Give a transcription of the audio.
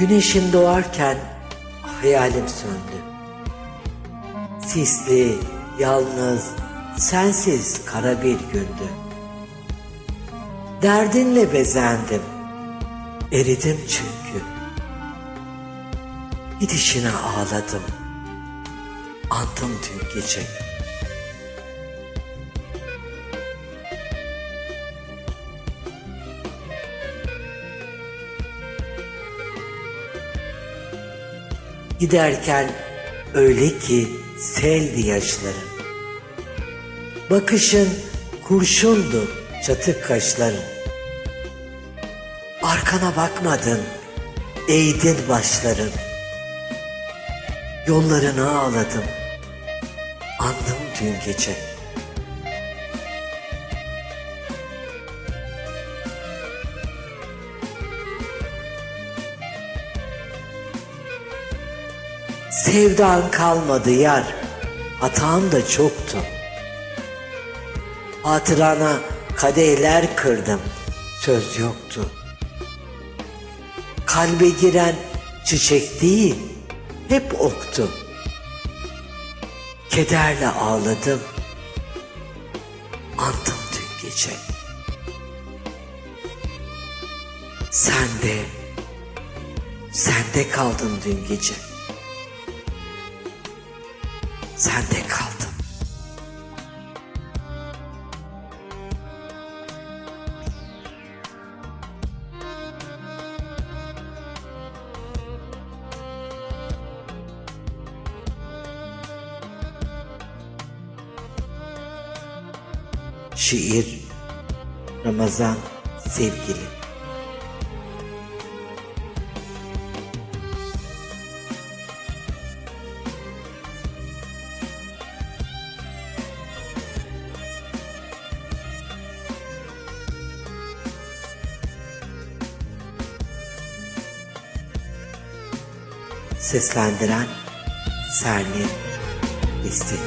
Güneşim doğarken hayalim söndü. Sisli, yalnız, sensiz kara bir gündü. Derdinle bezendim, eridim çünkü. Gidişine ağladım, andım dün gece. Giderken öyle ki seldi yaşların. Bakışın kurşundu çatık kaşların. Arkana bakmadın, eğdin başların. Yollarını ağladım, andım dün gece. Sevdan kalmadı yar, hatam da çoktu. Hatırana kadehler kırdım, söz yoktu. Kalbe giren çiçek değil, hep oktu. Kederle ağladım, andım dün gece. Sen de, sen de kaldın dün gece. Sen kaldın. Şiir Ramazan sevgili Seslendiren Serli İstik